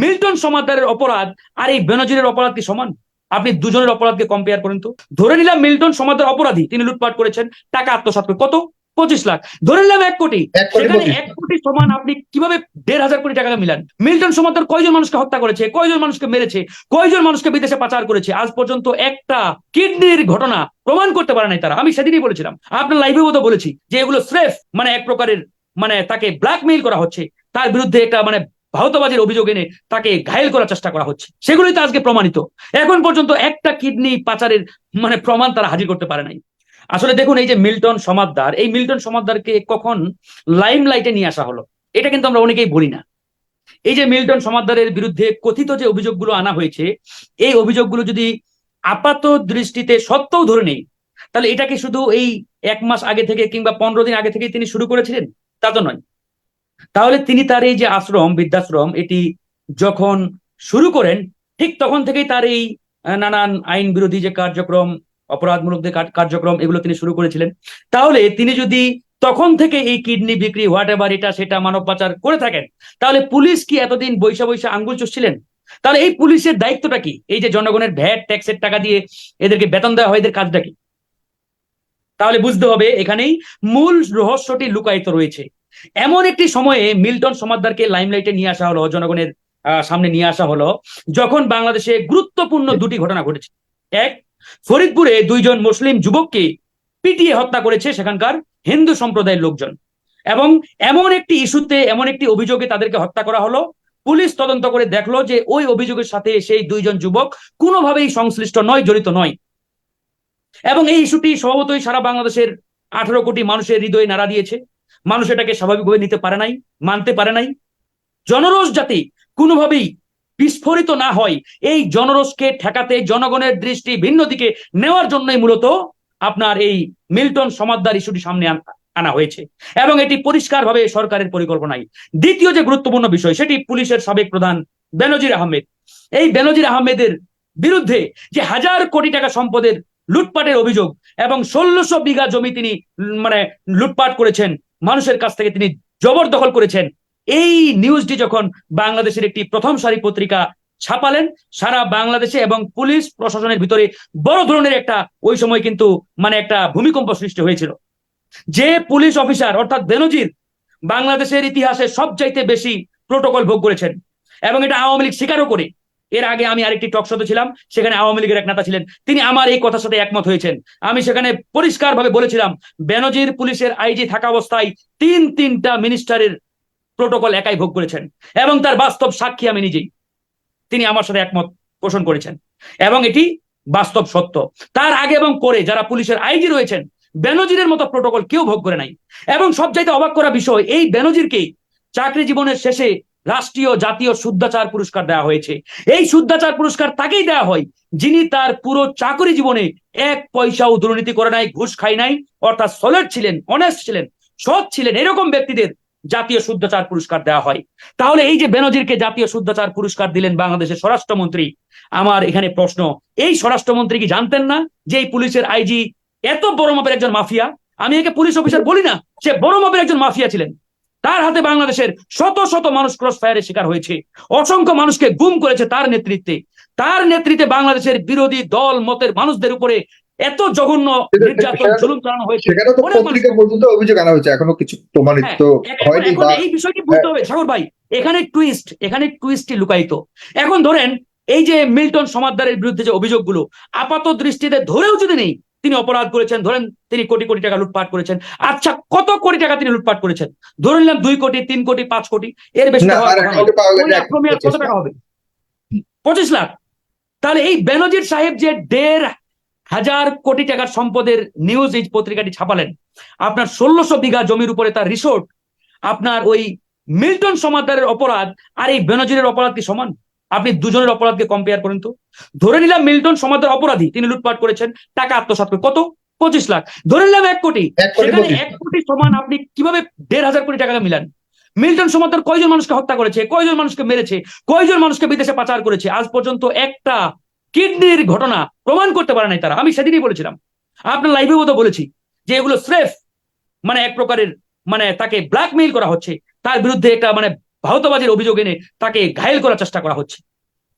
Milton সমাদারের অপরাধ আর এই বেনজিরের অপরাধ কি সমান? আপনি দুজনের অপরাধকে কম্পেয়ার করেন তো। ধরে নিলাম মিল্টন সমাদার অপরাধী তিনি লুটপাট করেছেন টাকা আত্মসাৎ করে কত? পঁচিশ লাখ। ধরে নিলাম এক কোটি। এক কোটি সেখানে এক কোটি সমান আপনি কীভাবে দেড় হাজার কোটি টাকা মিলান? মিল্টন সমাদার কয়জন মানুষকে হত্যা করেছে কয়জন মানুষকে মেরেছে কয়জন মানুষকে বিদেশে পাচার করেছে? আজ পর্যন্ত একটা কিডনির ঘটনা প্রমাণ করতে পারে নাই তারা। আমি সেদিনই বলেছিলাম। আপনার লাইভে মতো বলেছি যে এগুলো স্রেফ মানে এক প্রকারের মানে তাকে ব্ল্যাকমেইল করা হচ্ছে। তার বিরুদ্ধে একটা মানে ভারতবাজির অভিযোগ এনে তাকে ঘায়েল করার চেষ্টা করা হচ্ছে। সেগুলোই তো আজকে প্রমাণিত। এখন পর্যন্ত একটা কিডনি পাচারের মানে প্রমাণ তারা হাজির করতে পারে নাই। আসলে দেখুন, এই যে মিল্টন সমাদদার, এই মিল্টন সমাদদারকে কখন লাইম লাইটে নিয়ে আসা হলো, এটা কিন্তু আমরা অনেকেই বলি না। এই যে মিল্টন সমাদদারের বিরুদ্ধে কথিত যে অভিযোগগুলো আনা হয়েছে, এই অভিযোগগুলো যদি আপাত দৃষ্টিতে সত্যও ধরে নেই, তাহলে এটাকে শুধু এই এক মাস আগে থেকে কিংবা পনেরো দিন আগে থেকে তিনি শুরু করেছিলেন? তা তো নয়। তাহলে তিনি তার এই যে আশ্রম, বৃদ্ধাশ্রম, এটি যখন শুরু করেন, ঠিক তখন থেকেই তার এই নানান আইন বিরোধী যে কার্যক্রম, অপরাধমূলক যে কার্যক্রম, এগুলো তিনি শুরু করেছিলেন। তাহলে তিনি যদি তখন থেকে এই কিডনি বিক্রি হোয়াট এভার এটা সেটা মানব পাচার করে থাকেন, তাহলে পুলিশ কি এতদিন বৈশা বৈশা আঙ্গুল চুষছিলেন? তাহলে এই পুলিশের দায়িত্বটা কি? এই যে জনগণের ভ্যাট, ট্যাক্সের টাকা দিয়ে এদেরকে বেতন দেওয়া হয়, এদের কাজটা কি? তাহলে বুঝতে হবে এখানেই মূল রহস্যটি লুকায়িত রয়েছে। এমন একটি সময়ে মিল্টন সমাদদারকে লাইমলাইটে নিয়ে আসা হলো, জনগণের সামনে নিয়ে আসা হলো, যখন বাংলাদেশে গুরুত্বপূর্ণ দুটি ঘটনা ঘটেছে। এক, ফরিদপুরে দুইজন মুসলিম যুবককে পিটিয়ে হত্যা করেছে সেখানকার হিন্দু সম্প্রদায়ের লোকজন এবং এমন একটি ইস্যুতে, এমন একটি অভিযোগে তাদেরকে হত্যা করা হলো। পুলিশ তদন্ত করে দেখল যে ওই অভিযোগের সাথে সেই দুইজন যুবক কোনোভাবেই সংশ্লিষ্ট নয়, জড়িত নয়। এবং এই ইস্যুটি স্বভাবতই সারা বাংলাদেশের আঠারো কোটি মানুষের হৃদয়ে নাড়া দিয়েছে। মানুষ এটাকে স্বাভাবিকভাবে নিতে পারে নাই, মানতে পারে নাই। জনরোষ যাতে কোনোভাবেই বিস্ফোরিত না হয়। এই জনরোষকে ঠেকাতে জনগণের দৃষ্টি ভিন্ন দিকে নেওয়ার জন্যই মূলত আপনার এই মিল্টন সমাদদার ইস্যুটি সামনে আন- হয়েছে। এবং এটি পরিষ্কারভাবে সরকারের পরিকল্পনায়। দ্বিতীয় যে গুরুত্বপূর্ণ বিষয়, সেটি পুলিশের সাবেক প্রধান বেনজির আহমেদ। এই বেনজির আহমেদের বিরুদ্ধে যে হাজার কোটি টাকা সম্পদের লুটপাটের অভিযোগ এবং ষোলোশো বিঘা জমি তিনি মানে লুটপাট করেছেন মানুষের কাছ থেকে তিনি জবরদখল করেছেন। এই নিউজটি যখন বাংলাদেশের একটি প্রথম সারি পত্রিকা ছাপালেন, সারা বাংলাদেশে এবং পুলিশ প্রশাসনের ভিতরে বড় ধরনের একটা ওই সময় কিন্তু মানে একটা ভূমিকম্প সৃষ্টি হয়েছিল। যে পুলিশ অফিসার অর্থাৎ বেনজির বাংলাদেশের ইতিহাসে সবচাইতে বেশি প্রোটোকল ভোগ করেছেন এবং এটা আওয়ামী লীগ স্বীকারও করে। এর আগে আমি আরেকটি টক শোতে ছিলাম, সেখানে আওয়ামী লীগের এক নেতা ছিলেন। তিনি আমার এই কথার সাথে একমত হয়েছেন। আমি সেখানে পরিষ্কারভাবে বলেছিলাম বেনজির পুলিশের আইজি থাকা অবস্থায় তিন তিনটা মিনিস্টারের প্রোটোকল একাই ভোগ করেছেন। এবং তার বাস্তব সাক্ষী আমি নিজেই। তিনি আমার সাথে একমত পোষণ করেছেন। এবং এটি বাস্তব সত্য। তার আগে এবং পরে যারা পুলিশের আইজি রয়েছেন বেনজিরের মতো প্রোটোকল কেউ ভোগ করে নাই। এবং সবচাইতে অবাক করা বিষয়, এই বেনজিরকেই চাকরি জীবনের শেষে রাষ্ট্রীয় জাতীয় শুদ্ধাচার পুরস্কার দেওয়া হয়েছে। এই শুদ্ধাচার পুরস্কার তাকেই দেওয়া হয় যিনি তার পুরো চাকরি জীবনে এক পয়সাও দুর্নীতি করে নাই, ঘুষ খাই নাই, অর্থাৎ সলেট ছিলেন অনেস্ট ছিলেন, সৎ ছিলেন, এরকম ব্যক্তিদের জাতীয় শুদ্ধাচার পুরস্কার দেওয়া হয়। তাহলে এই যে বেনজিরকে জাতীয় শুদ্ধাচার পুরস্কার দিলেন বাংলাদেশের স্বরাষ্ট্রমন্ত্রী, আমার এখানে প্রশ্ন, এই স্বরাষ্ট্রমন্ত্রী কি জানতেন না যে এই পুলিশের আইজি এত বড় মাপের একজন মাফিয়া? আমি একে পুলিশ অফিসার বলি না, সে বড় মাপের একজন মাফিয়া ছিলেন। তার হাতে বাংলাদেশের শত শত মানুষ ক্রস ফায়ারের শিকার হয়েছে। অসংখ্য মানুষকে গুম করেছে তার নেতৃত্বে। তার নেতৃত্বে বাংলাদেশের বিরোধী দল মতের মানুষদের উপরে এত জঘন্য নির্যাতন জুলুম চালানো হয়েছে। অনেক পর্যন্ত অভিযোগ আনা হয়েছে এখনও কিছু প্রমাণিত হ্যাঁ, হয়নি এই বিষয়টি বুঝতে হবে। সাগর ভাই এখানে টুইস্ট এখানে টুইস্টটি লুকায়িত। এখন ধরেন এই যে মিল্টন সমাদদারের বিরুদ্ধে যে অভিযোগগুলো আপাত দৃষ্টিতে ধরেও যদি নেই তিনি অপরাধ করেছেন ধরেন তিনি কোটি কোটি টাকা লুটপাট করেছেন। আচ্ছা কত কোটি টাকা তিনি লুটপাট করেছেন? ধরে নিলাম দুই কোটি তিন কোটি পাঁচ কোটি এর বেশি কত টাকা হবে? পঁচিশ লাখ। তাহলে এই বেনজির সাহেব যে দেড় হাজার কোটি টাকার সম্পদের নিউজ এই পত্রিকাটি ছাপালেন আপনার ষোলোশো বিঘা জমির উপরে তার রিসোর্ট আপনার ওই মিল্টন সমাদারের অপরাধ আর এই বেনজিরের অপরাধ কি সমান? আপনি দুজনের অপরাধকে কম্পেয়ার করেন তো। ধরে নিলাম মিল্টন সমাদার অপরাধী তিনি লুটপাট করেছেন টাকা আত্মসাৎ করে। কত? পঁচিশ লাখ। ধরে নিলাম এক কোটি। সেখানে এক কোটি সমান আপনি কীভাবে দেড় হাজার কোটি টাকা মিলান? মিল্টন সমাদার কয়জন মানুষকে হত্যা করেছে? কয়জন মানুষকে মেরেছে? কয়জন মানুষকে বিদেশে পাচার করেছে? আজ পর্যন্ত একটা কিডনির ঘটনা প্রমাণ করতে পারে নাই তারা। আমি সেদিনই বলেছিলাম। আপনার লাইভেও তো বলেছি যে এগুলো স্রেফ মানে এক প্রকারের মানে তাকে ব্ল্যাকমেইল করা হচ্ছে। তার বিরুদ্ধে একটা মানে ভারতবাজির অভিযোগ এনে তাকে ঘায়েল করার চেষ্টা করা হচ্ছে।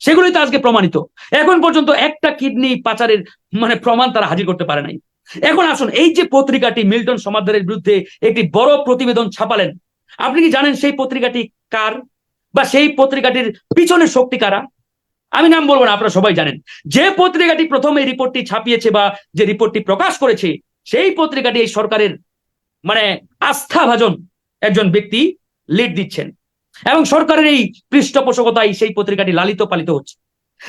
সেগুলোই তো আজকে প্রমাণিত। এখন পর্যন্ত একটা কিডনি পাচারের মানে প্রমাণ তারা হাজির করতে পারে নাই। এখন আসুন, এই যে পত্রিকাটি মিল্টন সমাদ্দারের বিরুদ্ধে একটি বড় প্রতিবেদন ছাপালেন, আপনি কি জানেন সেই পত্রিকাটি কার? বা সেই পত্রিকাটির পিছনের শক্তি কারা? আমি নাম বলব না, আপনারা সবাই জানেন। যে পত্রিকাটি প্রথম এই রিপোর্টটি ছাপিয়েছে বা যে রিপোর্টটি প্রকাশ করেছে, সেই পত্রিকাটি এই সরকারের মানে আস্থাভাজন একজন ব্যক্তি লিড দিচ্ছেন। এবং সরকারের এই পৃষ্ঠপোষকতায় সেই পত্রিকাটি লালিত পালিত হচ্ছে।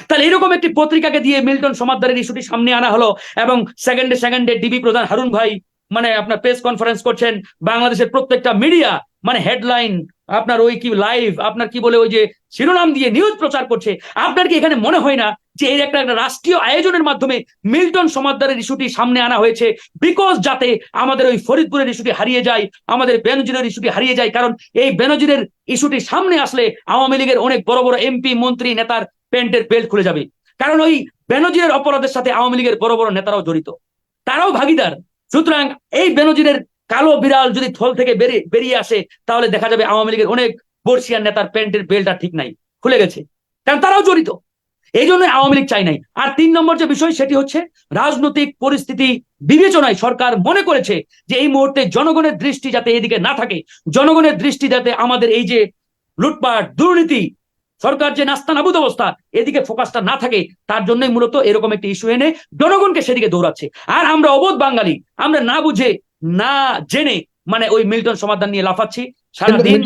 তাহলে এরকম একটি পত্রিকাকে দিয়ে মিল্টন সমাদারের ইস্যুটি সামনে আনা হলো এবং সেকেন্ডে সেকেন্ডে ডিবি প্রধান হারুন ভাই মানে আপনার প্রেস কনফারেন্স করছেন, বাংলাদেশের প্রত্যেকটা মিডিয়া মানে হেডলাইন আপনার ওই কি লাইভ আপনার কি বলে ওই যে শিরোনাম দিয়ে নিউজ প্রচার করছে, আপনার কি এখানে মনে হয় না যে এর একটা একটা রাষ্ট্রীয় আয়োজনের মাধ্যমে মিল্টন সমাদ্দারের ইস্যুটি সামনে আনা হয়েছে? বিকজ যাতে আমাদের ওই ফরিদপুরের ইস্যুটি হারিয়ে যায়, আমাদের বেনজিরের ইস্যুটি হারিয়ে যায়, কারণ এই বেনজিরের ইস্যুটি সামনে আসলে আওয়ামী লীগের অনেক বড় বড় এমপি, মন্ত্রী, নেতার প্যান্টের বেল্ট খুলে যাবে। কারণ ওই বেনজিরের অপরাধের সাথে আওয়ামী লীগের বড় বড় নেতারাও জড়িত। তারাও ভাগিদার। সুতরাং এই বেনজিরের কালো বিড়াল যদি থল থেকে বেরিয়ে বেরিয়ে আসে, তাহলে দেখা যাবে আওয়ামী লীগের অনেক বর্ষিয়ান নেতার প্যান্টের বেল্ট ঠিক নাই, খুলে গেছে। কারণ তারাও জড়িত। এই জন্য আওয়ামী লীগ চাই নাই। আর তিন নম্বর যে বিষয়, সেটি হচ্ছে রাজনৈতিক পরিস্থিতি বিবেচনায় সরকার মনে করেছে যে এই মুহূর্তে জনগণের দৃষ্টি যাতে এদিকে না থাকে, জনগণের দৃষ্টি যাতে আমাদের এই যে লুটপাট, দুর্নীতি, সরকার যে নাস্তানাবুদ অবস্থা, এদিকে ফোকাসটা না থাকে, তার জন্যই মূলত এরকম একটি ইস্যু এনে জনগণকে সেদিকে দৌড়াচ্ছে। আর আমরা অবোধ বাঙালি, আমরা না বুঝে না জেনে মানে ওই মিল্টন সমাধান নিয়ে লাফাচ্ছি। সারাদিন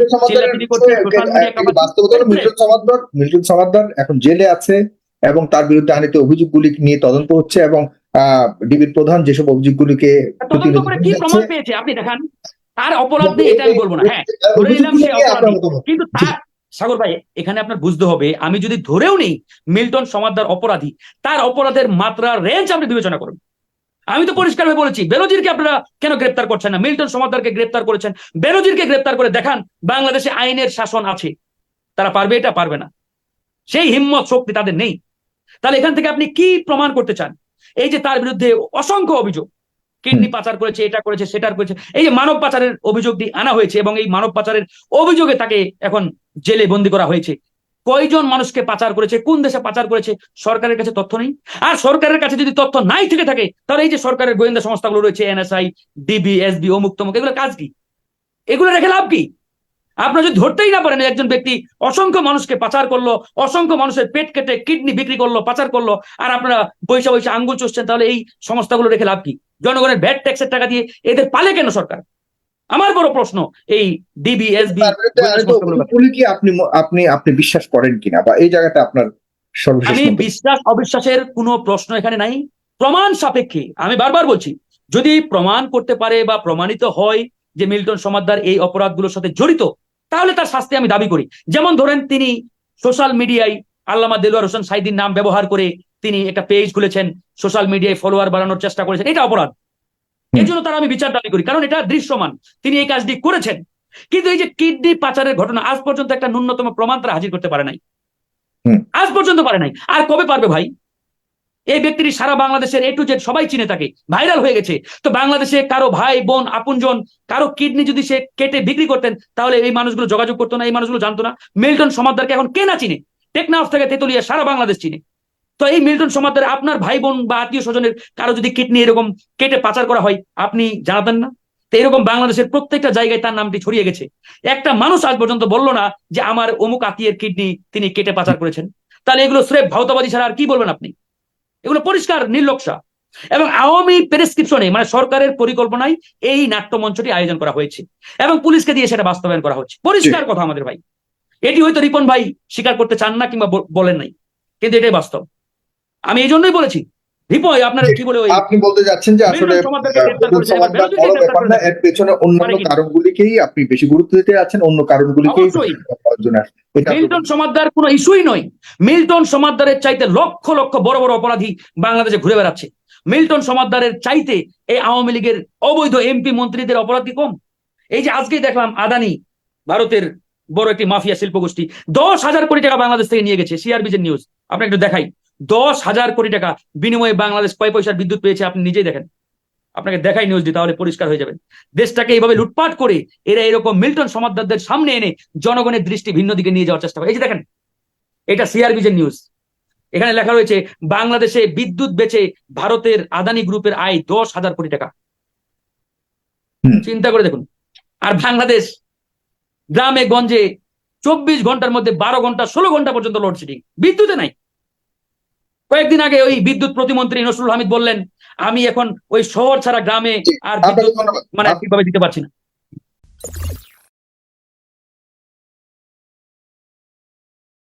মিল্টন সমাদ্দার এখন জেলে আছে এবং তার বিরুদ্ধে আনিত অভিযোগগুলি নিয়ে তদন্ত হচ্ছে এবং ডিবির প্রধান যেসব অভিযোগগুলিকে কি প্রমাণ পেয়েছে? আপনি দেখান। তার অপরাধ নেই এটা আমি বলব না। হ্যাঁ ধরে নিলাম সে নিয়ে অপরাধী। কিন্তু তার সাগর ভাই এখানে আপনার বুঝতে হবে আমি যদি ধরেও নেই মিল্টন সমাদ্দার অপরাধী তার অপরাধের মাত্রা রেঞ্জ আপনি বিবেচনা করুন। আমি তো পরিষ্কারভাবে বলেছি বেনজিরকে আপনারা কেন গ্রেপ্তার করছেন না? মিল্টন সমাদ্দারকে গ্রেপ্তার করেছেন। বেনজিরকে গ্রেপ্তার করে দেখান বাংলাদেশে আইনের শাসন আছে। তারা পারবে এটা পারবে না। সেই হিম্মত শক্তি তাদের নেই। তাহলে এখান থেকে আপনি কি প্রমাণ করতে চান? এই যে তার বিরুদ্ধে অসংখ্য অভিযোগ কিডনি পাচার করেছে এটা করেছে সেটার করেছে এই যে মানব পাচারের অভিযোগটি আনা হয়েছে এবং এই মানব পাচারের অভিযোগে তাকে এখন জেলে বন্দি করা হয়েছে। কয়জন মানুষকে পাচার করেছে? কোন দেশে পাচার করেছে? সরকারের কাছে তথ্য নেই। আর সরকারের কাছে যদি তথ্য নাই থেকে থাকে, তাহলে এই যে সরকারের গোয়েন্দা সংস্থাগুলো রয়েছে, এনএসআই, ডিবি এসবি অমুক তমুক এগুলো কাজ কি? এগুলো রেখে লাভ কি? আপনারা যদি ধরতেই না পারেন, একজন ব্যক্তি অসংখ্য মানুষকে পাচার করল, অসংখ্য মানুষের পেট কেটে কিডনি বিক্রি করল, পাচার করল, আর আপনারা বৈশা বৈশা আঙ্গুল চষছেন, তাহলে এই সংস্থাগুলো রেখে লাভ কি? জনগণের ভ্যাট ট্যাক্সের টাকা দিয়ে এদের পালে কেন সরকার? আমার বড় প্রশ্ন এই ডিবি এসবি তার বিরুদ্ধে আনিত অভিযোগগুলি কি আপনি আপনি আপনি বিশ্বাস করেন কিনা? বা এই জায়গাটা আপনার আমি বিশ্বাস অবিশ্বাসের কোনো প্রশ্ন এখানে নাই। প্রমাণ সাপেক্ষে আমি বারবার বলছি যদি প্রমাণ করতে পারে বা প্রমাণিত হয় যে মিল্টন সমাদ্দার এই অপরাধগুলোর সাথে জড়িত তাহলে তার শাস্তি আমি দাবি করি। যেমন ধরেন তিনি সোশ্যাল মিডিয়ায় আল্লামা দেলোয়ার হোসেন সাইদিন নাম ব্যবহার করে তিনি একটা পেজ খুলেছেন সোশ্যাল মিডিয়ায় ফলোয়ার বাড়ানোর চেষ্টা করেছেন। এটা অপরাধ। এর জন্য তার আমি বিচার দাবি করি কারণ এটা দৃশ্যমান। তিনি এই কাজটি করেছেন। কিন্তু এই যে কিডনি পাচারের ঘটনা আজ পর্যন্ত একটা ন্যূনতম প্রমাণ তারা হাজির করতে পারে নাই। আজ পর্যন্ত পারে নাই। আর কবে পারবে ভাই? এই ব্যক্তিটি সারা বাংলাদেশের এ টু জেড সবাই চিনে থাকে ভাইরাল হয়ে গেছে। তো বাংলাদেশে কারও ভাই বোন আপনজন কারও কিডনি যদি সে কেটে বিক্রি করতেন তাহলে এই মানুষগুলো যোগাযোগ করতো না এই মানুষগুলো জানতো না। মিল্টন সমাদ্দারকে এখন কে না চিনে? টেকনাফ থেকে তেতুলিয়া সারা বাংলাদেশ চিনে। তো এই মিল্টন সমাদ্দার আপনার ভাই বোন বা আত্মীয় স্বজনের কারও যদি কিডনি এরকম কেটে পাচার করা হয় আপনি জানাতেন না? তো এরকম বাংলাদেশের প্রত্যেকটা জায়গায় তার নামটি ছড়িয়ে গেছে। একটা মানুষ আজ পর্যন্ত বলল না যে আমার অমুক আত্মীয়ের কিডনি তিনি কেটে পাচার করেছেন। তাহলে এগুলো স্রেফ ভাওতাবাদী ছাড়া আর কি বলবেন আপনি? এগুলো পরিষ্কার নির্লক্ষা এবং আওয়ামী প্রেসক্রিপশনে মানে সরকারের পরিকল্পনায় এই নাট্যমঞ্চটি আয়োজন করা হয়েছে। এবং পুলিশকে দিয়ে সেটা বাস্তবায়ন করা হচ্ছে। পরিষ্কার কথা আমাদের ভাই। এটি হয়তো রিপন ভাই স্বীকার করতে চান না কিংবা বলেন নাই। কিন্তু এটাই বাস্তব। আমি এই জন্যই বলেছি। রিপয় আপনার কি বলে ওই আপনি বলতে যাচ্ছেন যে আসলে বড় ব্যাপার না এর পেছনে অন্যান্য কারণগুলিকেই আপনি বেশি গুরুত্ব দিতে আছেন অন্য কারণগুলিকেই মিল্টন সমাদ্দার কোনো ইস্যুই নয়। মিল্টন সমাদ্দারের চাইতে লক্ষ লক্ষ বড় বড় অপরাধী বাংলাদেশে ঘুরে বেড়াচ্ছে। মিল্টন সমাদ্দারের চাইতে এই আওয়ামী লীগের অবৈধ এমপি মন্ত্রীদের অপরাধ কি কম? এই যে আজকেই দেখলাম আদানি ভারতের বড় একটি মাফিয়া শিল্প গোষ্ঠী দশ হাজার কোটি টাকা বাংলাদেশ থেকে নিয়ে গেছে সিআরবিজের নিউজ আপনাকে একটু দেখাই। দশ হাজার কোটি টাকা বিনিময়ে বাংলাদেশ কয় পয়সার বিদ্যুৎ পেয়েছে আপনি নিজেই দেখেন। আপনাকে দেখাই নিউজ নিউজটি তাহলে পরিষ্কার হয়ে যাবে। দেশটাকে এইভাবে লুটপাট করে এরা এরকম মিল্টন সমাদদারদের সামনে এনে জনগণের দৃষ্টি ভিন্ন দিকে নিয়ে যাওয়ার চেষ্টা করে। এই যে দেখেন এটা সিআরবিজের নিউজ এখানে লেখা রয়েছে বাংলাদেশে বিদ্যুৎ বেচে ভারতের আদানি গ্রুপের আয় দশ হাজার কোটি টাকা। চিন্তা করে দেখুন। আর বাংলাদেশ গ্রামে গঞ্জে চব্বিশ ঘণ্টার মধ্যে বারো ঘণ্টা ষোলো ঘণ্টা পর্যন্ত লোডশেডিং বিদ্যুতে নাই। কয়েকদিন আগে ওই বিদ্যুৎ প্রতিমন্ত্রী নসরুল হামিদ বললেন আমি এখন ওই শহর ছাড়া গ্রামে আর বিদ্যুৎ মানে ঠিকভাবে দিতে পারছি না।